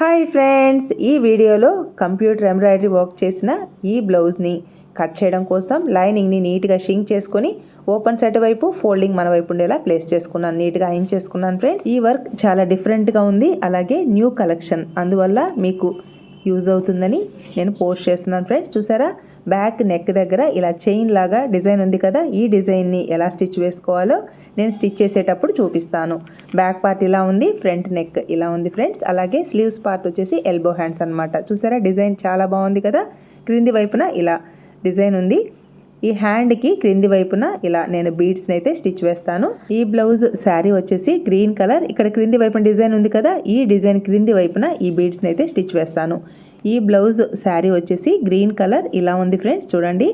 Hi friends ఈ వీడియోలో computer embroidery work చేసిన ఈ బ్లౌజ్ని కట్ చేయడం కోసం లైనింగ్ని నీట్గా షింక్ చేసుకొని ఓపెన్ సెట్ వైపు ఫోల్డింగ్ మన వైపు ఉండేలా ప్లేస్ చేసుకున్నాను నీట్గా అయింగ్ చేసుకున్నాను ఫ్రెండ్స్. ఈ వర్క్ చాలా డిఫరెంట్గా ఉంది అలాగే న్యూ కలెక్షన్. అందువల్ల మీకు యూజ్ అవుతుందని నేను పోస్ట్ చేస్తున్నాను ఫ్రెండ్స్. చూసారా? బ్యాక్ నెక్ దగ్గర ఇలా చైన్ లాగా డిజైన్ ఉంది కదా? ఈ డిజైన్ని ఎలా స్టిచ్ వేసుకోవాలో నేను స్టిచ్ చేసేటప్పుడు చూపిస్తాను. బ్యాక్ పార్ట్ ఇలా ఉంది ఫ్రంట్ నెక్ ఇలా ఉంది ఫ్రెండ్స్. అలాగే స్లీవ్స్ పార్ట్ వచ్చేసి ఎల్బో హ్యాండ్స్ అనమాట చూసారా? డిజైన్ చాలా బాగుంది కదా? క్రింది వైపున ఇలా డిజైన్ ఉంది. ఈ హ్యాండ్కి క్రింది వైపున ఇలా నేను బీడ్స్ని అయితే స్టిచ్ వేస్తాను. ఈ బ్లౌజ్ శారీ వచ్చేసి గ్రీన్ కలర్ ఇక్కడ క్రింది వైపున డిజైన్ ఉంది కదా ఈ డిజైన్ క్రింది వైపున ఈ బీడ్స్ని అయితే స్టిచ్ వేస్తాను. ఈ బ్లౌజ్ శారీ వచ్చేసి గ్రీన్ కలర్ ఇలా ఉంది ఫ్రెండ్స్ చూడండి.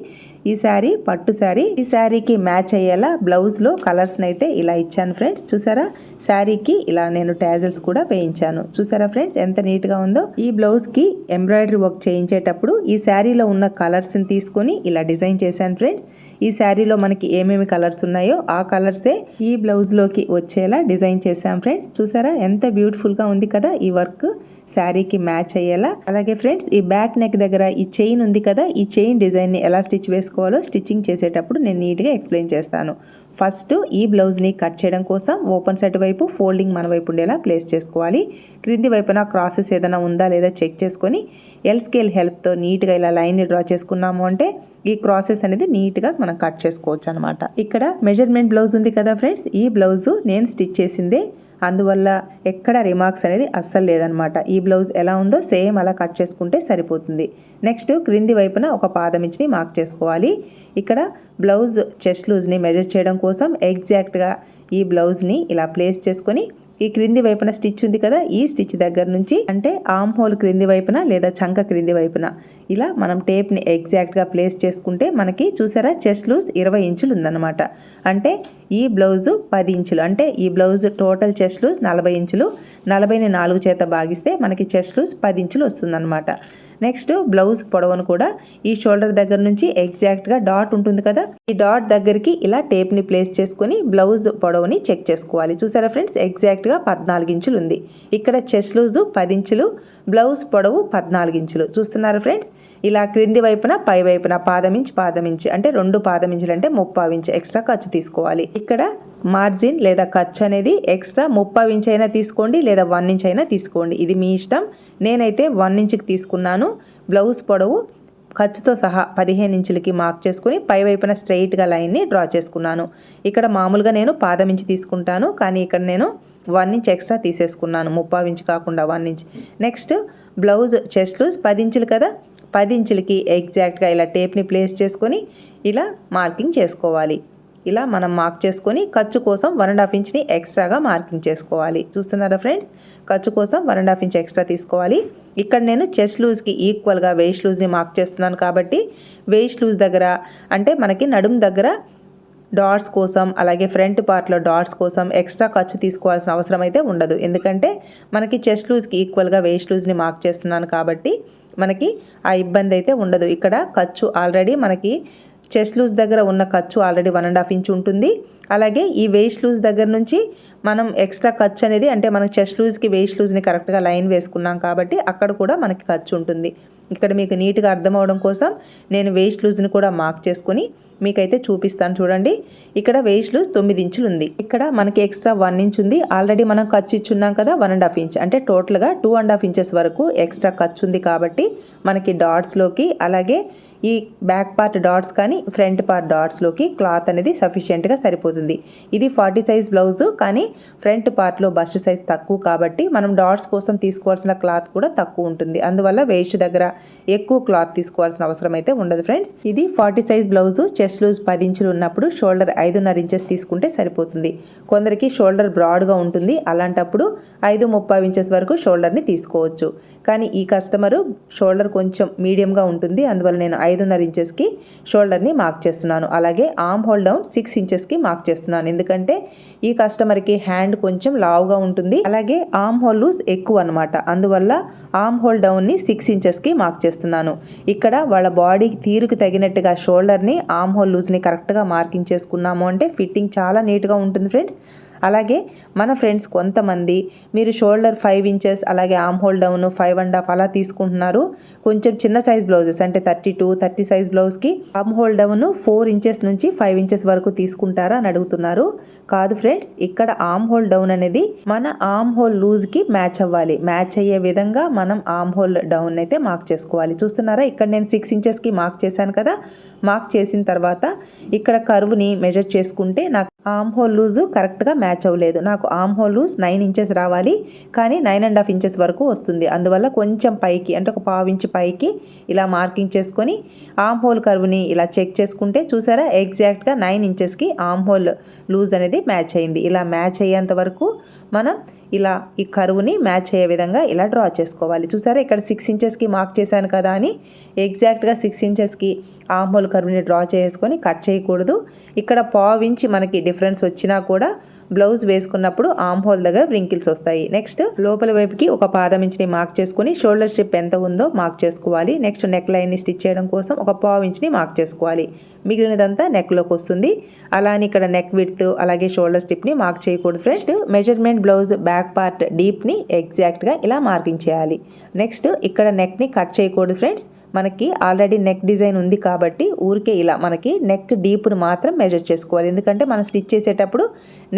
ఈ శారీ పట్టు శారీ ఈ శారీకి మ్యాచ్ అయ్యేలా బ్లౌజ్లో కలర్స్ని అయితే ఇలా ఇచ్చాను ఫ్రెండ్స్ చూసారా? శారీకి ఇలా నేను ట్యాజల్స్ కూడా వేయించాను చూసారా ఫ్రెండ్స్? ఎంత నీట్గా ఉందో. ఈ బ్లౌజ్కి ఎంబ్రాయిడరీ వర్క్ చేయించేటప్పుడు ఈ శారీలో ఉన్న కలర్స్ని తీసుకొని ఇలా డిజైన్ చేశాను ఫ్రెండ్స్. ఈ శారీలో మనకి ఏమేమి కలర్స్ ఉన్నాయో ఆ కలర్సే ఈ బ్లౌజ్లోకి వచ్చేలా డిజైన్ చేశాం ఫ్రెండ్స్. చూసారా? ఎంత బ్యూటిఫుల్గా ఉంది కదా ఈ వర్క్. శారీకి మ్యాచ్ అయ్యేలా. అలాగే ఫ్రెండ్స్ ఈ బ్యాక్ నెక్ దగ్గర ఈ చైన్ ఉంది కదా ఈ చైన్ డిజైన్ని ఎలా స్టిచ్ వేసుకోవాలో స్టిచ్చింగ్ చేసేటప్పుడు నేను నీట్గా ఎక్స్ప్లెయిన్ చేస్తాను. ఫస్ట్ ఈ బ్లౌజ్ని కట్ చేయడం కోసం ఓపెన్ సైడ్ వైపు ఫోల్డింగ్ మన వైపు ఉండేలా ప్లేస్ చేసుకోవాలి. క్రింది వైపున క్రాసెస్ ఏదైనా ఉందా లేదా చెక్ చేసుకొని ఎల్ స్కేల్ హెల్ప్తో నీట్గా ఇలా లైన్ని డ్రా చేసుకున్నాము అంటే ఈ క్రాసెస్ అనేది నీట్గా మనం కట్ చేసుకోవచ్చు అనమాట ఇక్కడ మెజర్మెంట్ బ్లౌజ్ ఉంది కదా ఫ్రెండ్స్ ఈ బ్లౌజు నేను స్టిచ్ చేసిందే అందువల్ల ఎక్కడ రిమార్క్స్ అనేది అస్సలు లేదనమాట ఈ బ్లౌజ్ ఎలా ఉందో సేమ్ అలా కట్ చేసుకుంటే సరిపోతుంది. నెక్స్ట్ క్రింది వైపున ఒక పాదమిచ్చిని మార్క్ చేసుకోవాలి. ఇక్కడ బ్లౌజ్ చెస్ట్ లూజ్ని మెజర్ చేయడం కోసం ఎగ్జాక్ట్గా ఈ బ్లౌజ్ని ఇలా ప్లేస్ చేసుకొని ఈ క్రింది వైపున స్టిచ్ ఉంది కదా ఈ స్టిచ్ దగ్గర నుంచి అంటే ఆమ్ హోల్ క్రింది వైపున లేదా చంక క్రింది వైపున. ఇలా మనం టేప్ని ఎగ్జాక్ట్గా ప్లేస్ చేసుకుంటే మనకి చూసారా చెస్ట్ లూజ్ ఇరవై ఇంచులు ఉందన్నమాట. అంటే ఈ బ్లౌజు పది ఇంచులు అంటే ఈ బ్లౌజ్ టోటల్ చెస్ట్ లూజ్ నలభై ఇంచులు నలభైని నాలుగు చేత భాగిస్తే మనకి చెస్ట్ లూజ్ పది ఇంచులు వస్తుందన్నమాట. నెక్స్ట్ బ్లౌజ్ పొడవును కూడా ఈ షోల్డర్ దగ్గర నుంచి ఎగ్జాక్ట్గా డాట్ ఉంటుంది కదా. ఈ డాట్ దగ్గరికి ఇలా టేప్ని ప్లేస్ చేసుకొని బ్లౌజ్ పొడవుని చెక్ చేసుకోవాలి. చూసారా ఫ్రెండ్స్ ఎగ్జాక్ట్గా పద్నాలుగు ఇంచులు ఉంది. ఇక్కడ చెస్ట్ లూజు పది ఇంచులు బ్లౌజ్ పొడవు పద్నాలుగు ఇంచులు. చూస్తున్నారా ఫ్రెండ్స్ ఇలా క్రింది వైపున పై వైపున పాదమించి పాదమించి అంటే రెండు పాదమించులు అంటే ముప్పావు ఇంచు ఎక్స్ట్రా ఖర్చు తీసుకోవాలి. ఇక్కడ మార్జిన్ లేదా ఖర్చు అనేది ఎక్స్ట్రా ముప్పావు ఇంచ్ అయినా తీసుకోండి లేదా వన్ ఇంచ్ అయినా తీసుకోండి. ఇది మీ ఇష్టం. నేనైతే వన్ ఇంచుకి తీసుకున్నాను. బ్లౌజ్ పొడవు ఖర్చుతో సహా పదిహేను ఇంచులకి మార్క్ చేసుకుని పై వైపున స్ట్రైట్గా లైన్ని డ్రా చేసుకున్నాను. ఇక్కడ మామూలుగా నేను పాదం తీసుకుంటాను. కానీ ఇక్కడ నేను వన్ ఇంచ్ ఎక్స్ట్రా తీసేసుకున్నాను. ముప్పావు ఇంచు కాకుండా one inch. Next blouse chest loose పది ఇంచులు కదా. పది ఇంచులకి ఎగ్జాక్ట్గా ఇలా టేప్ని ప్లేస్ చేసుకొని ఇలా మార్కింగ్ చేసుకోవాలి. ఇలా మనం మార్క్ చేసుకొని ఖర్చు కోసం వన్ అండ్ హాఫ్ ఇంచ్ని ఎక్స్ట్రాగా మార్కింగ్ చేసుకోవాలి. చూస్తున్నారా ఫ్రెండ్స్? ఖర్చు కోసం one and half inch extra తీసుకోవాలి. ఇక్కడ నేను చెస్ట్ లూజ్కి ఈక్వల్గా వేస్ట్ లూజ్ని మార్క్ చేస్తున్నాను కాబట్టి వేస్ట్ లూజ్ దగ్గర అంటే మనకి నడుము దగ్గర డాట్స్ కోసం అలాగే ఫ్రంట్ పార్ట్లో డాట్స్ కోసం ఎక్స్ట్రా ఖర్చు తీసుకోవాల్సిన అవసరం అయితే ఉండదు. ఎందుకంటే మనకి చెస్ట్ లూజ్కి ఈక్వల్గా వేస్ట్ లూజ్ని మార్క్ చేస్తున్నాను కాబట్టి మనకి ఆ ఇబ్బంది అయితే ఉండదు. ఇక్కడ ఖర్చు ఆల్రెడీ మనకి చెస్ట్ లూజ్ దగ్గర ఉన్న ఖర్చు already one and half inch ఉంటుంది. అలాగే ఈ వేస్ట్ లూజ్ దగ్గర నుంచి మనం ఎక్స్ట్రా ఖర్చు అనేది అంటే మనకి చెస్ట్ లూజ్కి వేస్ట్ లూజ్ని కరెక్ట్గా లైన్ వేసుకున్నాం కాబట్టి అక్కడ కూడా మనకి ఖర్చు ఉంటుంది. ఇక్కడ మీకు నీట్గా అర్థం అవడం కోసం నేను వేస్ట్ లూజ్ని కూడా మార్క్ చేసుకొని మీకైతే చూపిస్తాను చూడండి. ఇక్కడ వేస్ట్ లూజ్ తొమ్మిది ఇంచులు ఉంది. ఇక్కడ మనకి ఎక్స్ట్రా వన్ ఇంచ్ ఉంది. ఆల్రెడీ మనం ఖర్చు ఇచ్చున్నాం కదా వన్ అండ్ హాఫ్ ఇంచ్ అంటే టోటల్గా టూ అండ్ హాఫ్ ఇంచెస్ వరకు ఎక్స్ట్రా ఖర్చు ఉంది కాబట్టి మనకి డాట్స్లోకి అలాగే ఈ బ్యాక్ పార్ట్ డాట్స్ కానీ ఫ్రంట్ పార్ట్ డాట్స్లోకి క్లాత్ అనేది సఫిషియెంట్గా సరిపోతుంది. ఇది ఫార్టీ సైజ్ బ్లౌజు కానీ ఫ్రంట్ పార్ట్లో బస్ట్ సైజ్ తక్కువ కాబట్టి మనం డాట్స్ కోసం తీసుకోవాల్సిన క్లాత్ కూడా తక్కువ ఉంటుంది. అందువల్ల వేస్ట్ దగ్గర ఎక్కువ క్లాత్ తీసుకోవాల్సిన అవసరం అయితే ఉండదు ఫ్రెండ్స్. ఇది forty size blouse chest loose పది ఇంచులు ఉన్నప్పుడు షోల్డర్ ఐదున్నర ఇంచెస్ తీసుకుంటే సరిపోతుంది. కొందరికి షోల్డర్ బ్రాడ్గా ఉంటుంది. అలాంటప్పుడు ఐదు ముప్పై ఇంచెస్ వరకు షోల్డర్ని తీసుకోవచ్చు. కానీ ఈ కస్టమరు షోల్డర్ కొంచెం మీడియంగా ఉంటుంది. అందువల్ల నేను ఐదున్నర ఇంచెస్కి షోల్డర్ని మార్క్ చేస్తున్నాను. అలాగే ఆమ్ హోల్ డౌన్ సిక్స్ ఇంచెస్కి మార్క్ చేస్తున్నాను. ఎందుకంటే ఈ కస్టమర్కి హ్యాండ్ కొంచెం లావుగా ఉంటుంది. అలాగే ఆమ్ హోల్ లూజ్ ఎక్కువ అనమాట అందువల్ల ఆమ్ హోల్ డౌన్ని సిక్స్ ఇంచెస్కి మార్క్ చేస్తున్నాను. ఇక్కడ వాళ్ళ బాడీ తీరుకు తగినట్టుగా షోల్డర్ని ఆమ్ హోల్ లూజ్ని కరెక్ట్గా మార్కింగ్ చేసుకున్నాము అంటే ఫిట్టింగ్ చాలా నీట్గా ఉంటుంది ఫ్రెండ్స్. అలాగే మన ఫ్రెండ్స్ కొంతమంది మీరు షోల్డర్ ఫైవ్ ఇంచెస్ అలాగే arm hole down five and half అలా తీసుకుంటున్నారు. కొంచెం చిన్న సైజ్ బ్లౌజెస్ అంటే థర్టీ టూ థర్టీ సైజ్ బ్లౌజ్కి arm hole down four inches నుంచి ఫైవ్ ఇంచెస్ వరకు తీసుకుంటారా అని అడుగుతున్నారు. కాదు ఫ్రెండ్స్ ఇక్కడ ఆమ్ హోల్ డౌన్ అనేది మన ఆమ్ హోల్ లూజ్కి మ్యాచ్ అవ్వాలి. మ్యాచ్ అయ్యే విధంగా మనం ఆమ్ హోల్ డౌన్ అయితే మార్క్ చేసుకోవాలి. చూస్తున్నారా? ఇక్కడ నేను సిక్స్ ఇంచెస్కి మార్క్ చేశాను కదా. మార్క్ చేసిన తర్వాత ఇక్కడ కర్వ్ని మెజర్ చేసుకుంటే నాకు ఆమ్ హోల్ లూజు కరెక్ట్గా మ్యాచ్ అవ్వలేదు. నాకు arm hole loose nine inches రావాలి. కానీ నైన్ అండ్ హాఫ్ ఇంచెస్ వరకు వస్తుంది. అందువల్ల కొంచెం పైకి అంటే ఒక పావు ఇంచు పైకి ఇలా మార్కింగ్ చేసుకొని ఆమ్ హోల్ కర్వ్ని ఇలా చెక్ చేసుకుంటే చూసారా? ఎగ్జాక్ట్గా నైన్ ఇంచెస్కి ఆమ్ హోల్ లూజ్ అనేది మ్యాచ్ అయింది. ఇలా మ్యాచ్ అయ్యేంత వరకు మనం ఇలా ఈ కరువుని మ్యాచ్ అయ్యే విధంగా ఇలా డ్రా చేసుకోవాలి. చూసారా? ఇక్కడ సిక్స్ ఇంచెస్కి మార్క్ చేశాను కదా అని. ఎగ్జాక్ట్గా సిక్స్ ఇంచెస్కి ఆమ్హోల్ కరువుని డ్రా చేసుకొని కట్ చేయకూడదు. ఇక్కడ పావించి మనకి డిఫరెన్స్ వచ్చినా కూడా బ్లౌజ్ వేసుకున్నప్పుడు ఆమ్ హోల్ దగ్గర వ్రింకిల్స్ వస్తాయి. నెక్స్ట్ లోపల వైపుకి ఒక పాదం ఇంచుని మార్క్ చేసుకుని షోల్డర్ స్ట్రిప్ ఎంత ఉందో మార్క్ చేసుకోవాలి. నెక్స్ట్ నెక్ లైన్ని స్టిచ్ చేయడం కోసం ఒక పావు ఇంచుని మార్క్ చేసుకోవాలి. మిగిలినదంతా నెక్లోకి వస్తుంది. అలానే ఇక్కడ నెక్ విడ్త్ అలాగే షోల్డర్ స్ట్రిప్ని మార్క్ చేయకూడదు friends. Measurement blouse back part డీప్ని ఎగ్జాక్ట్గా ఇలా మార్కింగ్ చేయాలి. నెక్స్ట్ ఇక్కడ నెక్ని కట్ చేయకూడదు ఫ్రెండ్స్. మనకి ఆల్రెడీ నెక్ డిజైన్ ఉంది కాబట్టి ఊరికే ఇలా మనకి నెక్ డీప్ను మాత్రం మెజర్ చేసుకోవాలి. ఎందుకంటే మనం స్టిచ్ చేసేటప్పుడు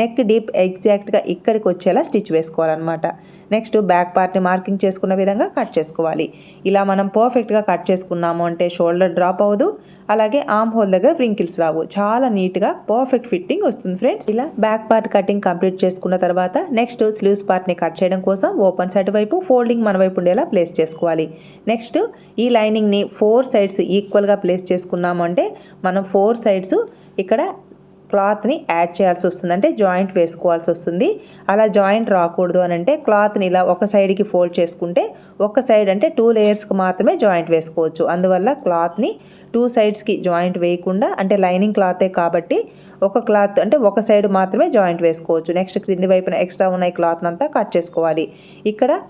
నెక్ డీప్ ఎగ్జాక్ట్గా ఇక్కడికి వచ్చేలా స్టిచ్ వేసుకోవాలన్నమాట. నెక్స్ట్ బ్యాక్ పార్ట్ని మార్కింగ్ చేసుకున్న విధంగా కట్ చేసుకోవాలి. ఇలా మనం పర్ఫెక్ట్గా కట్ చేసుకున్నాము అంటే షోల్డర్ డ్రాప్ అవ్వదు. అలాగే ఆమ్ హోల్ దగ్గర వ్రింకిల్స్ రావు. చాలా నీట్గా పర్ఫెక్ట్ ఫిట్టింగ్ వస్తుంది ఫ్రెండ్స్. ఇలా బ్యాక్ పార్ట్ కటింగ్ కంప్లీట్ చేసుకున్న తర్వాత నెక్స్ట్ స్లీవ్స్ పార్ట్ని కట్ చేయడం కోసం ఓపెన్ సైడ్ వైపు ఫోల్డింగ్ మన వైపు ఉండేలా ప్లేస్ చేసుకోవాలి. నెక్స్ట్ ఈ లైనింగ్ని ఫోర్ సైడ్స్ ఈక్వల్గా ప్లేస్ చేసుకున్నాము అంటే మనం ఫోర్ సైడ్స్ ఇక్కడ క్లాత్ని యాడ్ చేయాల్సి వస్తుంది. అంటే జాయింట్ వేసుకోవాల్సి వస్తుంది. అలా జాయింట్ రాకూడదు అని అంటే క్లాత్ని ఇలా ఒక సైడ్కి ఫోల్డ్ చేసుకుంటే ఒక సైడ్ అంటే టూ లేయర్స్కి మాత్రమే జాయింట్ వేసుకోవచ్చు. అందువల్ల క్లాత్ని టూ సైడ్స్కి జాయింట్ వేయకుండా అంటే లైనింగ్ క్లాతే కాబట్టి ఒక క్లాత్ అంటే ఒక సైడ్ మాత్రమే జాయింట్ వేసుకోవచ్చు. నెక్స్ట్ క్రింది వైపున ఎక్స్ట్రా ఉన్న క్లాత్ని అంతా కట్ చేసుకోవాలి. ఇక్కడ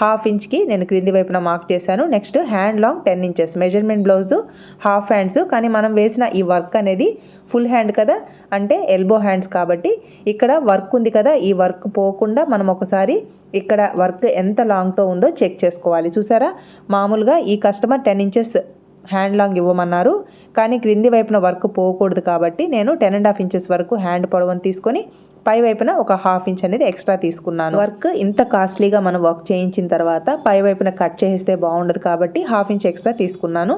హాఫ్ ఇంచ్కి నేను క్రింది వైపున మార్క్ చేశాను. Next hand long ten inches. Measurement blouse half hands. కానీ మనం వేసిన ఈ వర్క్ అనేది ఫుల్ హ్యాండ్ కదా? అంటే ఎల్బో హ్యాండ్స్ కాబట్టి ఇక్కడ వర్క్ ఉంది కదా? ఈ వర్క్ పోకుండా మనం ఒకసారి ఇక్కడ వర్క్ ఎంత లాంగ్తో ఉందో చెక్ చేసుకోవాలి. చూసారా? మామూలుగా ఈ customer ten inches hand long ఇవ్వమన్నారు. కానీ క్రింది వైపున వర్క్ పోకూడదు కాబట్టి నేను టెన్ అండ్ హాఫ్ ఇంచెస్ వరకు హ్యాండ్ పొడవని తీసుకొని పై వైపున ఒక హాఫ్ ఇంచ్ అనేది ఎక్స్ట్రా తీసుకున్నాను. వర్క్ ఇంత కాస్ట్లీగా మనం వర్క్ చేయించిన తర్వాత పై వైపున కట్ చేస్తే బాగుండదు కాబట్టి హాఫ్ ఇంచ్ ఎక్స్ట్రా తీసుకున్నాను.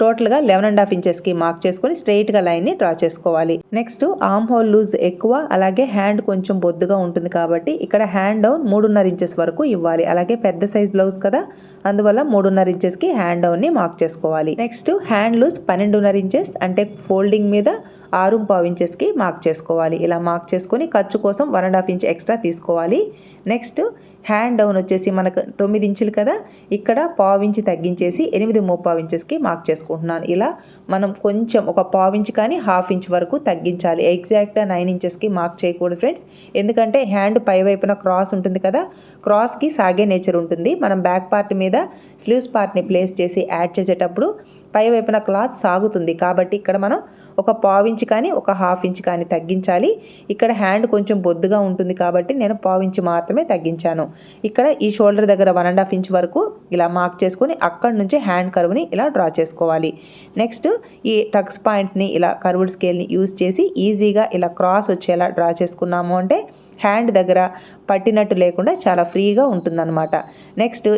టోటల్గా లెవెన్ అండ్ హాఫ్ ఇంచెస్కి మార్క్ చేసుకొని స్ట్రైట్గా లైన్ని డ్రా చేసుకోవాలి. నెక్స్ట్ ఆమ్ హోల్ లూజ్ ఎక్కువ అలాగే హ్యాండ్ కొంచెం బొద్దుగా ఉంటుంది కాబట్టి ఇక్కడ హ్యాండ్ డౌన్ మూడున్నర ఇంచెస్ వరకు ఇవ్వాలి. అలాగే పెద్ద సైజ్ బ్లౌజ్ కదా అందువల్ల మూడున్నర ఇంచెస్కి హ్యాండ్ డౌన్ని మార్క్ చేసుకోవాలి. నెక్స్ట్ హ్యాండ్ లూజ్ పన్నెండున్నర ఇంచెస్ అంటే ఫోల్డింగ్ మీద ఆరు పావు ఇంచెస్కి మార్క్ చేసుకోవాలి. ఇలా మార్క్ చేసుకొని ఖర్చు కోసం one and half inch extra తీసుకోవాలి. నెక్స్ట్ హ్యాండ్ డౌన్ వచ్చేసి మనకు తొమ్మిది ఇంచులు కదా. ఇక్కడ పావు ఇంచు తగ్గించేసి ఎనిమిది ముప్పావు ఇంచెస్కి మార్క్ చేసుకుంటున్నాను. ఇలా మనం కొంచెం ఒక పావు ఇంచు కానీ హాఫ్ ఇంచ్ వరకు తగ్గించాలి. ఎగ్జాక్ట్గా నైన్ ఇంచెస్కి మార్క్ చేయకూడదు ఫ్రెండ్స్. ఎందుకంటే హ్యాండ్ పై వైపున క్రాస్ ఉంటుంది కదా. క్రాస్కి సాగే నేచర్ ఉంటుంది. మనం బ్యాక్ పార్ట్ మీద స్లీవ్స్ పార్ట్ని ప్లేస్ చేసి యాడ్ చేసేటప్పుడు పై వైపున క్లాత్ సాగుతుంది. కాబట్టి ఇక్కడ మనం ఒక పావించి కానీ ఒక హాఫ్ ఇంచ్ కానీ తగ్గించాలి. ఇక్కడ హ్యాండ్ కొంచెం బొద్దుగా ఉంటుంది కాబట్టి నేను పావించి మాత్రమే తగ్గించాను. ఇక్కడ ఈ షోల్డర్ దగ్గర వన్ అండ్ హాఫ్ ఇంచ్ వరకు ఇలా మార్క్ చేసుకొని అక్కడి నుంచి హ్యాండ్ కర్వ్ని ఇలా డ్రా చేసుకోవాలి. నెక్స్ట్ ఈ టక్స్ పాయింట్ని ఇలా కర్వ్డ్ స్కేల్ని యూజ్ చేసి ఈజీగా ఇలా క్రాస్ వచ్చేలా డ్రా చేసుకున్నాము అంటే హ్యాండ్ దగ్గర పట్టినట్టు లేకుండా చాలా ఫ్రీగా ఉంటుందన్నమాట. నెక్స్ట్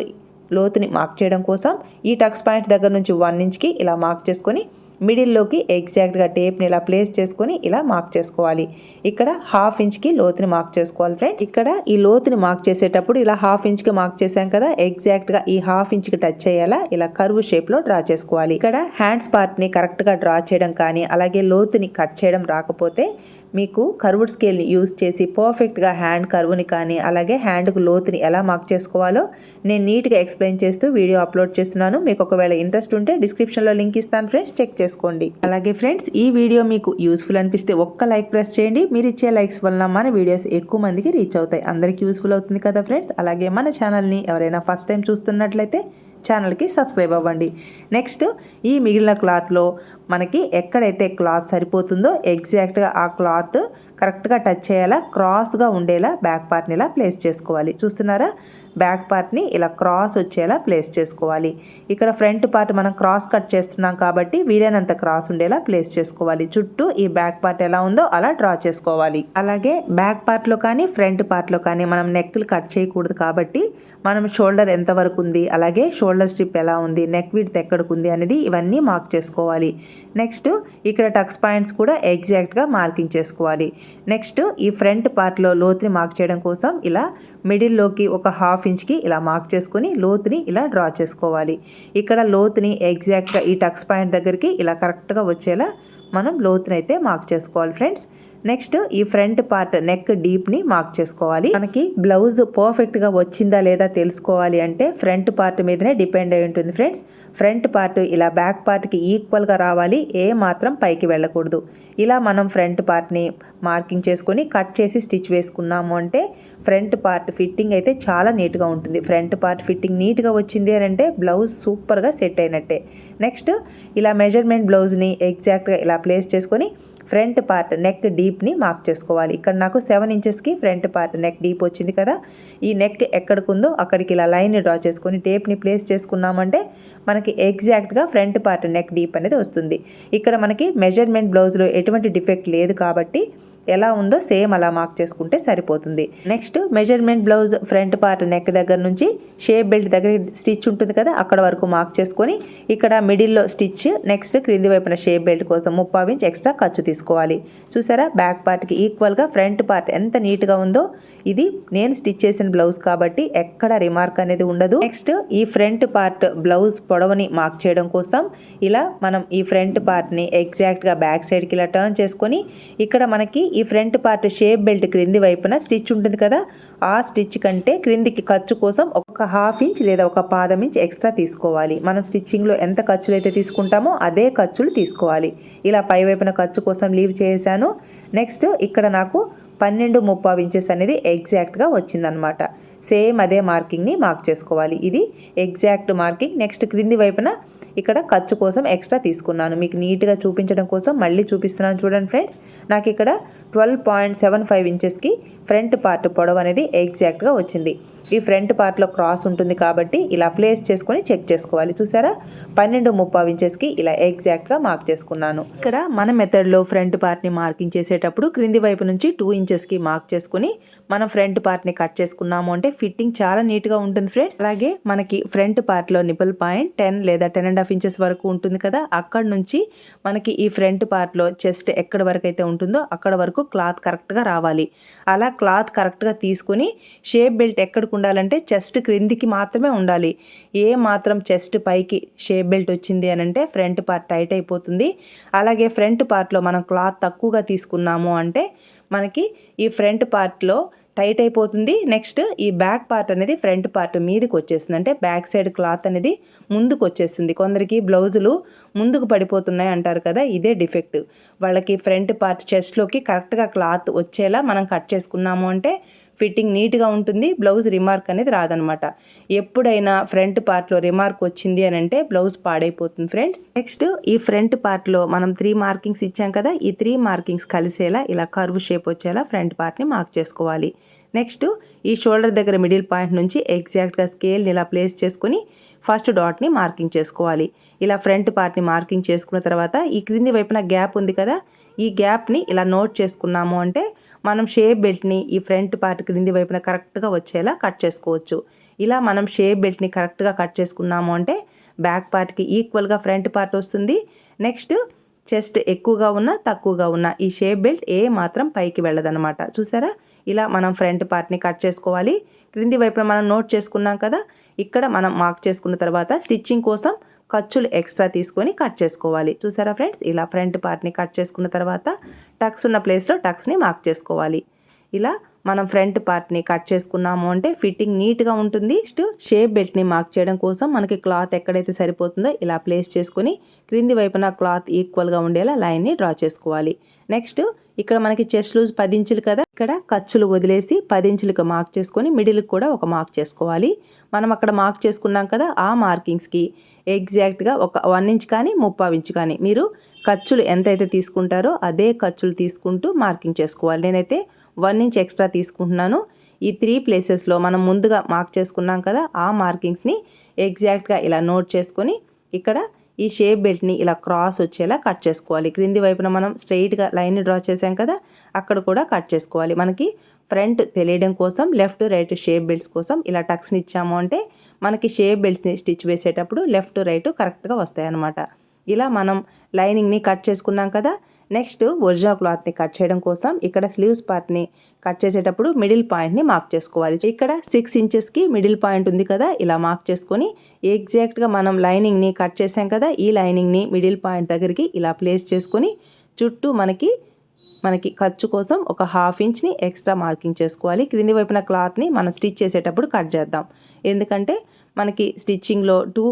లోతుని మార్క్ చేయడం కోసం ఈ టక్స్ పాయింట్ దగ్గర నుంచి వన్ ఇంచ్కి ఇలా మార్క్ చేసుకొని మిడిల్లోకి ఎగ్జాక్ట్గా టేప్ని ఇలా ప్లేస్ చేసుకొని ఇలా మార్క్ చేసుకోవాలి. ఇక్కడ హాఫ్ ఇంచ్కి లోతుని మార్క్ చేసుకోవాలి ఫ్రెండ్ ఇక్కడ ఈ లోతుని మార్క్ చేసేటప్పుడు ఇలా హాఫ్ ఇంచ్కి మార్క్ చేసాం కదా ఎగ్జాక్ట్గా ఈ హాఫ్ ఇంచ్కి టచ్ అయ్యేలా ఇలా కర్వ్ షేప్లో డ్రా చేసుకోవాలి. ఇక్కడ హ్యాండ్స్ పార్ట్ని కరెక్ట్గా డ్రా చేయడం కానీ అలాగే లోతుని కట్ చేయడం రాకపోతే మీకు కర్వ్డ్ స్కేల్ని యూస్ చేసి పర్ఫెక్ట్గా హ్యాండ్ కర్వ్ని కానీ అలాగే హ్యాండ్కు లోతుని ఎలా మార్క్ చేసుకోవాలో నేను నీట్గా ఎక్స్ప్లెయిన్ చేస్తూ వీడియో అప్లోడ్ చేస్తున్నాను. మీకు ఒకవేళ ఇంట్రెస్ట్ ఉంటే డిస్క్రిప్షన్లో లింక్ ఇస్తాను ఫ్రెండ్స్. చెక్ చేసుకోండి. అలాగే ఫ్రెండ్స్ ఈ వీడియో మీకు యూస్ఫుల్ అనిపిస్తే ఒక్క లైక్ ప్రెస్ చేయండి. మీరు ఇచ్చే లైక్స్ వలన మన వీడియోస్ ఎక్కువ మందికి రీచ్ అవుతాయి. అందరికీ యూస్ఫుల్ అవుతుంది కదా ఫ్రెండ్స్? అలాగే మన ఛానల్ని ఎవరైనా ఫస్ట్ టైం చూస్తున్నట్లయితే ఛానల్కి సబ్స్క్రైబ్ అవ్వండి. నెక్స్ట్ ఈ మిగిలిన క్లాత్లో మనకి ఎక్కడైతే క్లాత్ సరిపోతుందో ఎగ్జాక్ట్గా ఆ క్లాత్ కరెక్ట్గా టచ్ చేయాలా క్రాస్గా ఉండేలా బ్యాక్ పార్ట్ని ఇలా ప్లేస్ చేసుకోవాలి. చూస్తున్నారా? బ్యాక్ పార్ట్ని ఇలా క్రాస్ వచ్చేలా ప్లేస్ చేసుకోవాలి. ఇక్కడ ఫ్రంట్ పార్ట్ మనం క్రాస్ కట్ చేస్తున్నాం కాబట్టి వీలైనంత క్రాస్ ఉండేలా ప్లేస్ చేసుకోవాలి. చుట్టూ ఈ బ్యాక్ పార్ట్ ఎలా ఉందో అలా డ్రా చేసుకోవాలి. అలాగే బ్యాక్ పార్ట్లో కానీ ఫ్రంట్ పార్ట్లో కానీ మనం నెక్లు కట్ చేయకూడదు కాబట్టి మనం షోల్డర్ ఎంత వరకు ఉంది అలాగే షోల్డర్ స్ట్రిప్ ఎలా ఉంది నెక్ విడ్త్ ఎక్కడికి ఉంది అనేది ఇవన్నీ మార్క్ చేసుకోవాలి. నెక్స్ట్ ఇక్కడ టక్స్ పాయింట్స్ కూడా ఎగ్జాక్ట్గా మార్కింగ్ చేసుకోవాలి. నెక్స్ట్ ఈ ఫ్రంట్ పార్ట్లో లోతుని మార్క్ చేయడం కోసం ఇలా మిడిల్లోకి ఒక హాఫ్ ఇంచ్కి ఇలా మార్క్ చేసుకొని లోతుని ఇలా డ్రా చేసుకోవాలి. ఇక్కడ లోతుని ఎగ్జాక్ట్గా ఈ టక్స్ పాయింట్ దగ్గరికి ఇలా కరెక్ట్గా వచ్చేలా మనం లోతునైతే మార్క్ చేసుకోవాలి ఫ్రెండ్స్. నెక్స్ట్ ఈ ఫ్రంట్ పార్ట్ నెక్ డీప్ని మార్క్ చేసుకోవాలి. మనకి బ్లౌజ్ పర్ఫెక్ట్గా వచ్చిందా లేదా తెలుసుకోవాలి అంటే ఫ్రంట్ పార్ట్ మీదనే డిపెండ్ అయి ఉంటుంది ఫ్రెండ్స్ ఫ్రంట్ పార్ట్ ఇలా బ్యాక్ పార్ట్కి ఈక్వల్గా రావాలి. ఏ మాత్రం పైకి వెళ్ళకూడదు. ఇలా మనం ఫ్రంట్ పార్ట్ని మార్కింగ్ చేసుకొని కట్ చేసి స్టిచ్ వేసుకున్నాము అంటే ఫ్రంట్ పార్ట్ ఫిట్టింగ్ అయితే చాలా నీట్గా ఉంటుంది. ఫ్రంట్ పార్ట్ ఫిట్టింగ్ నీట్గా వచ్చింది అని అంటే బ్లౌజ్ సూపర్గా సెట్ అయినట్టే. నెక్స్ట్ ఇలా మెజర్మెంట్ బ్లౌజ్ని ఎగ్జాక్ట్గా ఇలా ప్లేస్ చేసుకొని ఫ్రంట్ పార్ట్ నెక్ డీప్ని మార్క్ చేసుకోవాలి. ఇక్కడ నాకు సెవెన్ ఇంచెస్కి ఫ్రంట్ పార్ట్ నెక్ డీప్ వచ్చింది కదా. ఈ నెక్ ఎక్కడికుందో అక్కడికి ఇలా లైన్ డ్రా చేసుకొని టేప్ని ప్లేస్ చేసుకున్నామంటే మనకి ఎగ్జాక్ట్గా ఫ్రంట్ పార్ట్ నెక్ డీప్ అనేది వస్తుంది. ఇక్కడ మనకి మెజర్మెంట్ బ్లౌజ్లో ఎటువంటి డిఫెక్ట్ లేదు కాబట్టి ఎలా ఉందో సేమ్ అలా మార్క్ చేసుకుంటే సరిపోతుంది. Next measurement blouse front part neck దగ్గర నుంచి షేప్ బెల్ట్ దగ్గర స్టిచ్ ఉంటుంది కదా అక్కడ వరకు మార్క్ చేసుకొని ఇక్కడ మిడిల్లో స్టిచ్ నెక్స్ట్ క్రింది వైపున షేప్ బెల్ట్ కోసం ముప్పావు ఇంచ్ ఎక్స్ట్రా ఖర్చు తీసుకోవాలి. చూసారా? బ్యాక్ పార్ట్కి ఈక్వల్గా ఫ్రంట్ పార్ట్ ఎంత నీట్గా ఉందో ఇది నేను స్టిచ్ చేసిన బ్లౌజ్ కాబట్టి ఎక్కడ రిమార్క్ అనేది ఉండదు. నెక్స్ట్ ఈ ఫ్రంట్ పార్ట్ బ్లౌజ్ పొడవుని మార్క్ చేయడం కోసం ఇలా మనం ఈ ఫ్రంట్ పార్ట్ని ఎగ్జాక్ట్గా బ్యాక్ సైడ్కి ఇలా టర్న్ చేసుకొని ఇక్కడ మనకి ఈ ఈ ఫ్రంట్ పార్ట్ షేప్ బెల్ట్ క్రింది వైపున స్టిచ్ ఉంటుంది కదా ఆ స్టిచ్ కంటే క్రిందికి ఖర్చు కోసం ఒక హాఫ్ ఇంచ్ లేదా ఒక పాదం ఇంచ్ ఎక్స్ట్రా తీసుకోవాలి. మనం స్టిచ్చింగ్లో ఎంత ఖర్చులు అయితే తీసుకుంటామో అదే ఖర్చులు తీసుకోవాలి. ఇలా పై వైపున ఖర్చు కోసం లీవ్ చేశాను. నెక్స్ట్ ఇక్కడ నాకు పన్నెండు ముప్పావు ఇంచెస్ అనేది ఎగ్జాక్ట్గా వచ్చిందనమాట సేమ్ అదే మార్కింగ్ని మార్క్ చేసుకోవాలి. ఇది ఎగ్జాక్ట్ మార్కింగ్. నెక్స్ట్ క్రింది వైపున ఇక్కడ ఖర్చు కోసం ఎక్స్ట్రా తీసుకున్నాను. మీకు నీట్గా చూపించడం కోసం మళ్ళీ చూపిస్తున్నాను చూడండి ఫ్రెండ్స్. నాకు ఇక్కడ ట్వెల్వ్ పాయింట్ సెవెన్ ఫైవ్ ఇంచెస్కి ఫ్రంట్ పార్ట్ పొడవు అనేది ఎగ్జాక్ట్గా వచ్చింది. ఈ ఫ్రంట్ పార్ట్లో క్రాస్ ఉంటుంది కాబట్టి ఇలా ప్లేస్ చేసుకొని చెక్ చేసుకోవాలి. చూసారా? పన్నెండు ముప్పై ఇంచెస్కి ఇలా ఎగ్జాక్ట్గా మార్క్ చేసుకున్నాను. ఇక్కడ మన మెథడ్లో ఫ్రంట్ పార్ట్ని మార్కింగ్ చేసేటప్పుడు క్రింది వైపు నుంచి టూ ఇంచెస్కి మార్క్ చేసుకుని మనం ఫ్రంట్ పార్ట్ని కట్ చేసుకున్నాము అంటే ఫిట్టింగ్ చాలా నీట్గా ఉంటుంది ఫ్రెండ్స్. అలాగే మనకి ఫ్రంట్ పార్ట్లో నిపుల్ పాయింట్ టెన్ లేదా టెన్ అండ్ హాఫ్ ఇంచెస్ వరకు ఉంటుంది కదా. అక్కడ నుంచి మనకి ఈ ఫ్రంట్ పార్ట్లో చెస్ట్ ఎక్కడ వరకు అయితే ఉంటుందో అక్కడ వరకు క్లాత్ కరెక్ట్గా రావాలి. అలా క్లాత్ కరెక్ట్గా తీసుకుని షేప్ బెల్ట్ ఎక్కడికి ఉండాలంటే చెస్ట్ క్రిందికి మాత్రమే ఉండాలి. ఏ మాత్రం చెస్ట్ పైకి షేప్ బెల్ట్ వచ్చింది అని అంటే ఫ్రంట్ పార్ట్ టైట్ అయిపోతుంది. అలాగే ఫ్రంట్ పార్ట్లో మనం క్లాత్ తక్కువగా తీసుకున్నాము అంటే మనకి ఈ ఫ్రంట్ పార్ట్లో టైట్ అయిపోతుంది. నెక్స్ట్ ఈ బ్యాక్ పార్ట్ అనేది ఫ్రంట్ పార్ట్ మీదకి వచ్చేస్తుంది. అంటే బ్యాక్ సైడ్ క్లాత్ అనేది ముందుకు వచ్చేస్తుంది. కొందరికి బ్లౌజులు ముందుకు పడిపోతున్నాయి అంటారు కదా ఇదే డిఫెక్ట్. వాళ్ళకి ఫ్రంట్ పార్ట్ చెస్ట్లోకి కరెక్ట్గా క్లాత్ వచ్చేలా మనం కట్ చేసుకున్నాము అంటే ఫిట్టింగ్ నీట్గా ఉంటుంది బ్లౌజ్ రిమార్క్ అనేది రాదనమాట. ఎప్పుడైనా ఫ్రంట్ పార్ట్లో రిమార్క్ వచ్చింది అని అంటే బ్లౌజ్ పాడైపోతుంది ఫ్రెండ్స్. నెక్స్ట్ ఈ ఫ్రంట్ పార్ట్లో మనం త్రీ మార్కింగ్స్ ఇచ్చాం కదా ఈ త్రీ మార్కింగ్స్ కలిసేలా ఇలా కర్వ్ షేప్ వచ్చేలా ఫ్రంట్ పార్ట్ని మార్క్ చేసుకోవాలి. నెక్స్ట్ ఈ షోల్డర్ దగ్గర మిడిల్ పాయింట్ నుంచి ఎగ్జాక్ట్గా స్కేల్ని ఇలా ప్లేస్ చేసుకొని ఫస్ట్ డాట్ని మార్కింగ్ చేసుకోవాలి. ఇలా ఫ్రంట్ పార్ట్ని మార్కింగ్ చేసుకున్న తర్వాత ఈ క్రింది వైపున గ్యాప్ ఉంది కదా ఈ గ్యాప్ని ఇలా నోట్ చేసుకున్నాము అంటే మనం షేప్ బెల్ట్ని ఈ ఫ్రంట్ పార్ట్ క్రింది వైపున కరెక్ట్గా వచ్చేలా కట్ చేసుకోవచ్చు. ఇలా మనం షేప్ బెల్ట్ని కరెక్ట్గా కట్ చేసుకున్నాము అంటే బ్యాక్ పార్ట్కి ఈక్వల్గా ఫ్రంట్ పార్ట్ వస్తుంది. నెక్స్ట్ చెస్ట్ ఎక్కువగా ఉన్న తక్కువగా ఉన్న ఈ షేప్ బెల్ట్ ఏ మాత్రం పైకి వెళ్ళదనమాట చూసారా? ఇలా మనం ఫ్రంట్ పార్ట్ని కట్ చేసుకోవాలి. క్రింది వైపున మనం నోట్ చేసుకున్నాం కదా? ఇక్కడ మనం మార్క్ చేసుకున్న తర్వాత స్టిచ్చింగ్ కోసం ఖర్చులు ఎక్స్ట్రా తీసుకొని కట్ చేసుకోవాలి. చూసారా ఫ్రెండ్స్? ఇలా ఫ్రంట్ పార్ట్ని కట్ చేసుకున్న తర్వాత టక్స్ ఉన్న ప్లేస్లో టక్స్ని మార్క్ చేసుకోవాలి. ఇలా మనం ఫ్రంట్ పార్ట్ని కట్ చేసుకున్నాము అంటే ఫిట్టింగ్ నీట్గా ఉంటుంది. నెక్స్ట్ షేప్ బెల్ట్ని మార్క్ చేయడం కోసం మనకి క్లాత్ ఎక్కడైతే సరిపోతుందో ఇలా ప్లేస్ చేసుకుని క్రింది వైపున క్లాత్ ఈక్వల్గా ఉండేలా లైన్ని డ్రా చేసుకోవాలి. నెక్స్ట్ ఇక్కడ మనకి చెస్ట్ లూజ్ పది ఇంచులు కదా. ఇక్కడ ఖర్చులు వదిలేసి పది ఇంచులకు మార్క్ చేసుకొని మిడిల్కి కూడా ఒక మార్క్ చేసుకోవాలి. మనం అక్కడ మార్క్ చేసుకున్నాం కదా ఆ మార్కింగ్స్కి ఎగ్జాక్ట్గా ఒక వన్ ఇంచ్ కానీ ముప్పావు ఇంచ్ కానీ మీరు ఖర్చులు ఎంతైతే తీసుకుంటారో అదే ఖర్చులు తీసుకుంటూ మార్కింగ్ చేసుకోవాలి. నేనైతే వన్ ఇంచ్ ఎక్స్ట్రా తీసుకుంటున్నాను. ఈ త్రీ ప్లేసెస్లో మనం ముందుగా మార్క్ చేసుకున్నాం కదా ఆ మార్కింగ్స్ని ఎగ్జాక్ట్గా ఇలా నోట్ చేసుకొని ఇక్కడ ఈ షేప్ బెల్ట్ని ఇలా క్రాస్ వచ్చేలా కట్ చేసుకోవాలి. క్రింది వైపున మనం స్ట్రైట్గా లైన్ డ్రా చేసాం కదా అక్కడ కూడా కట్ చేసుకోవాలి. మనకి ఫ్రంట్ తెలియడం కోసం లెఫ్ట్ రైట్ షేప్ బెల్ట్స్ కోసం ఇలా టక్స్ని ఇచ్చాము అంటే మనకి షేప్ బెల్ట్స్ని స్టిచ్ వేసేటప్పుడు లెఫ్ట్ రైట్ కరెక్ట్గా వస్తాయి అన్నమాట ఇలా మనం లైనింగ్ని కట్ చేసుకున్నాం కదా నెక్స్ట్ ఒరిజినల్ క్లాత్ని కట్ చేయడం కోసం ఇక్కడ స్లీవ్స్ పార్ట్ని కట్ చేసేటప్పుడు మిడిల్ పాయింట్ని మార్క్ చేసుకోవాలి. ఇక్కడ సిక్స్ ఇంచెస్కి మిడిల్ పాయింట్ ఉంది కదా ఇలా మార్క్ చేసుకొని ఎగ్జాక్ట్గా మనం లైనింగ్ని కట్ చేసాం కదా ఈ లైనింగ్ని మిడిల్ పాయింట్ దగ్గరికి ఇలా ప్లేస్ చేసుకొని చుట్టూ మనకి మనకి ఖర్చు కోసం ఒక హాఫ్ ఇంచ్ని ఎక్స్ట్రా మార్కింగ్ చేసుకోవాలి. క్రింది వైపున క్లాత్ని మనం స్టిచ్ చేసేటప్పుడు కట్ చేద్దాం. ఎందుకంటే మనకి స్టిచ్చింగ్లో టూ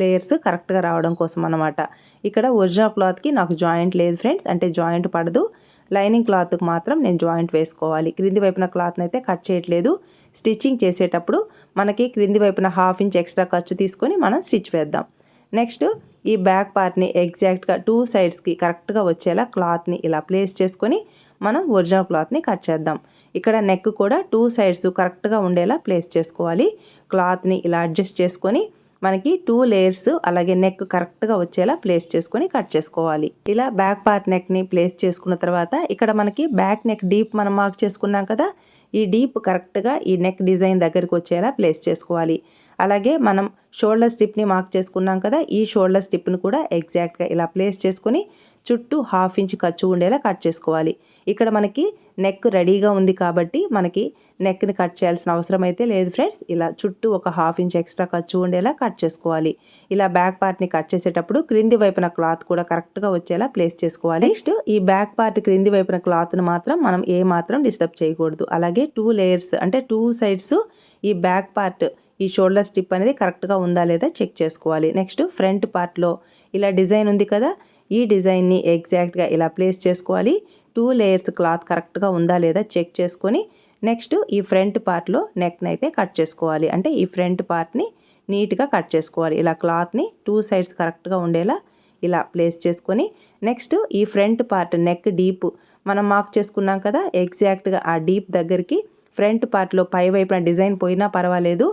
లేయర్స్ కరెక్ట్గా రావడం కోసం అనమాట ఇక్కడ ఒరిజినల్ క్లాత్కి నాకు జాయింట్ లేదు ఫ్రెండ్స్ అంటే జాయింట్ పడదు. లైనింగ్ క్లాత్కి మాత్రం నేను జాయింట్ వేసుకోవాలి. క్రింది వైపున క్లాత్ని అయితే కట్ చేయట్లేదు. స్టిచ్చింగ్ చేసేటప్పుడు మనకి క్రింది వైపున హాఫ్ ఇంచ్ ఎక్స్ట్రా ఖర్చు తీసుకొని మనం స్టిచ్ వేద్దాం. నెక్స్ట్ ఈ బ్యాక్ పార్ట్ని ఎగ్జాక్ట్గా టూ సైడ్స్కి కరెక్ట్గా వచ్చేలా క్లాత్ని ఇలా ప్లేస్ చేసుకొని మనం ఒరిజినల్ క్లాత్ని కట్ చేద్దాం. ఇక్కడ నెక్ కూడా టూ సైడ్స్ కరెక్ట్గా ఉండేలా ప్లేస్ చేసుకోవాలి. క్లాత్ని ఇలా అడ్జస్ట్ చేసుకొని మనకి టూ లేయర్స్ అలాగే నెక్ కరెక్ట్గా వచ్చేలా ప్లేస్ చేసుకొని కట్ చేసుకోవాలి. ఇలా బ్యాక్ పార్ట్ నెక్ని ప్లేస్ చేసుకున్న తర్వాత ఇక్కడ మనకి బ్యాక్ నెక్ డీప్ మనం మార్క్ చేసుకున్నాం కదా ఈ డీప్ కరెక్ట్గా ఈ నెక్ డిజైన్ దగ్గరికి వచ్చేలా ప్లేస్ చేసుకోవాలి. అలాగే మనం షోల్డర్ స్టిప్ని మార్క్ చేసుకున్నాం కదా ఈ షోల్డర్ స్టిప్ని కూడా ఎగ్జాక్ట్గా ఇలా ప్లేస్ చేసుకొని చుట్టూ హాఫ్ ఇంచ్ ఖర్చు ఉండేలా కట్ చేసుకోవాలి. ఇక్కడ మనకి నెక్ రెడీగా ఉంది కాబట్టి మనకి నెక్ని కట్ చేయాల్సిన అవసరం అయితే లేదు ఫ్రెండ్స్. ఇలా చుట్టూ ఒక హాఫ్ ఇంచ్ ఎక్స్ట్రా ఖర్చు ఉండేలా కట్ చేసుకోవాలి. ఇలా బ్యాక్ పార్ట్ని కట్ చేసేటప్పుడు క్రింది వైపున క్లాత్ కూడా కరెక్ట్గా వచ్చేలా ప్లేస్ చేసుకోవాలి. నెక్స్ట్ ఈ బ్యాక్ పార్ట్ క్రింది వైపున క్లాత్ను మాత్రం మనం ఏ మాత్రం డిస్టర్బ్ చేయకూడదు. అలాగే టూ లేయర్స్ అంటే టూ సైడ్స్ ఈ బ్యాక్ పార్ట్ ఈ షోల్డర్ స్టిప్ అనేది కరెక్ట్గా ఉందా లేదా చెక్ చేసుకోవాలి. నెక్స్ట్ ఫ్రంట్ పార్ట్లో ఇలా డిజైన్ ఉంది కదా ఈ డిజైన్ని ఎగ్జాక్ట్గా ఇలా ప్లేస్ చేసుకోవాలి. టూ లేయర్స్ క్లాత్ కరెక్ట్గా ఉందా లేదా చెక్ చేసుకొని నెక్స్ట్ ఈ ఫ్రంట్ పార్ట్లో నెక్ని అయితే కట్ చేసుకోవాలి. అంటే ఈ ఫ్రంట్ పార్ట్ని నీట్గా కట్ చేసుకోవాలి. ఇలా క్లాత్ని టూ సైడ్స్ కరెక్ట్గా ఉండేలా ఇలా ప్లేస్ చేసుకొని నెక్స్ట్ ఈ ఫ్రంట్ పార్ట్ నెక్ డీప్ మనం మార్క్ చేసుకున్నాం కదా ఎగ్జాక్ట్గా ఆ డీప్ దగ్గరికి ఫ్రంట్ పార్ట్లో పై వైపున డిజైన్ పోయినా పర్వాలేదు.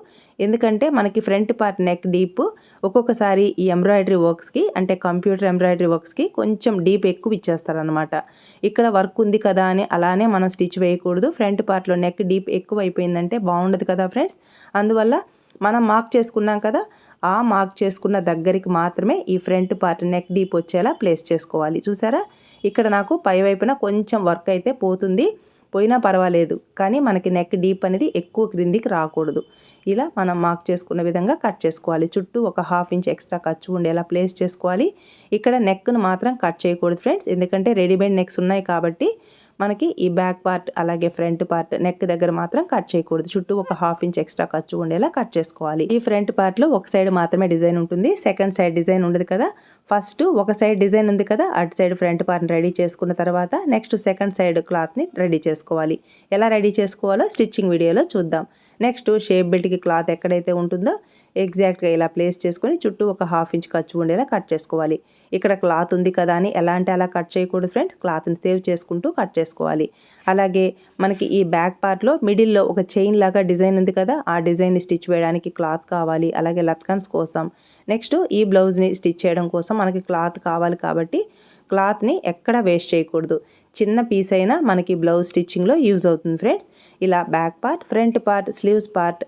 ఎందుకంటే మనకి ఫ్రంట్ పార్ట్ నెక్ డీప్. ఒక్కొక్కసారి ఈ ఎంబ్రాయిడరీ వర్క్స్కి అంటే కంప్యూటర్ ఎంబ్రాయిడరీ వర్క్స్కి కొంచెం డీప్ ఎక్కువ ఇచ్చేస్తారనమాట ఇక్కడ వర్క్ ఉంది కదా అని అలానే మనం స్టిచ్ వేయకూడదు. ఫ్రంట్ పార్ట్లో నెక్ డీప్ ఎక్కువ అయిపోయిందంటే బాగుండదు కదా ఫ్రెండ్స్. అందువల్ల మనం మార్క్ చేసుకున్నాం కదా ఆ మార్క్ చేసుకున్న దగ్గరికి మాత్రమే ఈ ఫ్రంట్ పార్ట్ నెక్ డీప్ వచ్చేలా ప్లేస్ చేసుకోవాలి. చూసారా? ఇక్కడ నాకు పై వైపున కొంచెం వర్క్ అయితే పోతుంది. పోయినా పర్వాలేదు. కానీ మనకి నెక్ డీప్ అనేది ఎక్కువ క్రిందికి రాకూడదు. ఇలా మనం మార్క్ చేసుకున్న విధంగా కట్ చేసుకోవాలి. చుట్టూ ఒక హాఫ్ ఇంచ్ ఎక్స్ట్రా ఖర్చు ఉండేలా ప్లేస్ చేసుకోవాలి. ఇక్కడ నెక్ను మాత్రం కట్ చేయకూడదు ఫ్రెండ్స్ ఎందుకంటే రెడీమేడ్ నెక్స్ ఉన్నాయి కాబట్టి మనకి ఈ బ్యాక్ పార్ట్ అలాగే ఫ్రంట్ పార్ట్ నెక్ దగ్గర మాత్రం కట్ చేయకూడదు. చుట్టూ ఒక హాఫ్ ఇంచ్ ఎక్స్ట్రా ఖర్చు ఉండేలా కట్ చేసుకోవాలి. ఈ ఫ్రంట్ పార్ట్లో ఒక సైడ్ మాత్రమే డిజైన్ ఉంటుంది. సెకండ్ సైడ్ డిజైన్ ఉండదు కదా. ఫస్ట్ ఒక సైడ్ డిజైన్ ఉంది కదా. అటు సైడ్ ఫ్రంట్ పార్ట్ని రెడీ చేసుకున్న తర్వాత నెక్స్ట్ సెకండ్ సైడ్ క్లాత్ని రెడీ చేసుకోవాలి. ఎలా రెడీ చేసుకోవాలో స్టిచ్చింగ్ వీడియోలో చూద్దాం. నెక్స్ట్ షేప్ బెల్ట్కి క్లాత్ ఎక్కడైతే ఉంటుందో ఎగ్జాక్ట్గా ఇలా ప్లేస్ చేసుకొని చుట్టూ ఒక హాఫ్ ఇంచ్ ఖర్చు ఉండేలా కట్ చేసుకోవాలి. ఇక్కడ క్లాత్ ఉంది కదా అని ఎలా అంటే అలా కట్ చేయకూడదు ఫ్రెండ్స్. క్లాత్ని సేవ్ చేసుకుంటూ కట్ చేసుకోవాలి. అలాగే మనకి ఈ బ్యాక్ పార్ట్లో మిడిల్లో ఒక చైన్ లాగా డిజైన్ ఉంది కదా ఆ డిజైన్ని స్టిచ్ వేయడానికి క్లాత్ కావాలి. అలాగే లత్కన్స్ కోసం. నెక్స్ట్ ఈ బ్లౌజ్ని స్టిచ్ చేయడం కోసం మనకి క్లాత్ కావాలి కాబట్టి క్లాత్ని ఎక్కడ వేస్ట్ చేయకూడదు. చిన్న పీస్ అయినా మనకి బ్లౌజ్ స్టిచ్చింగ్లో యూజ్ అవుతుంది ఫ్రెండ్స్. ఇలా back part front part sleeves part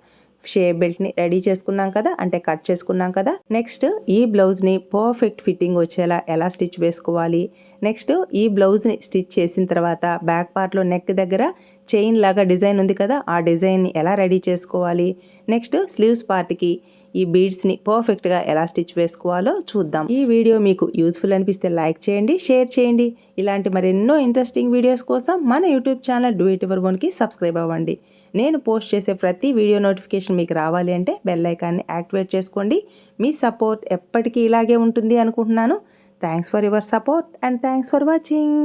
shape బెల్ట్ని ready చేసుకున్నాం కదా అంటే కట్ చేసుకున్నాం కదా. నెక్స్ట్ ఈ బ్లౌజ్ని పర్ఫెక్ట్ ఫిట్టింగ్ వచ్చేలా ఎలా స్టిచ్ వేసుకోవాలి? నెక్స్ట్ ఈ బ్లౌజ్ని స్టిచ్ చేసిన తర్వాత బ్యాక్ పార్ట్లో నెక్ దగ్గర చైన్ లాగా డిజైన్ ఉంది కదా ఆ డిజైన్ని ఎలా రెడీ చేసుకోవాలి? నెక్స్ట్ స్లీవ్స్ పార్ట్కి ఈ బీడ్స్ని పర్ఫెక్ట్గా ఎలా స్టిచ్ వేసుకోవాలో చూద్దాం. ఈ వీడియో మీకు యూస్ఫుల్ అనిపిస్తే లైక్ చేయండి షేర్ చేయండి. ఇలాంటి మరెన్నో ఇంట్రెస్టింగ్ వీడియోస్ కోసం మన YouTube channel do it ever వన్కి సబ్స్క్రైబ్ అవ్వండి. నేను పోస్ట్ చేసే ప్రతి వీడియో నోటిఫికేషన్ మీకు రావాలి అంటే బెల్ ఐకాన్ని యాక్టివేట్ చేసుకోండి. మీ సపోర్ట్ ఎప్పటికీ ఇలాగే ఉంటుంది అనుకుంటున్నాను. Thanks for your support and thanks for watching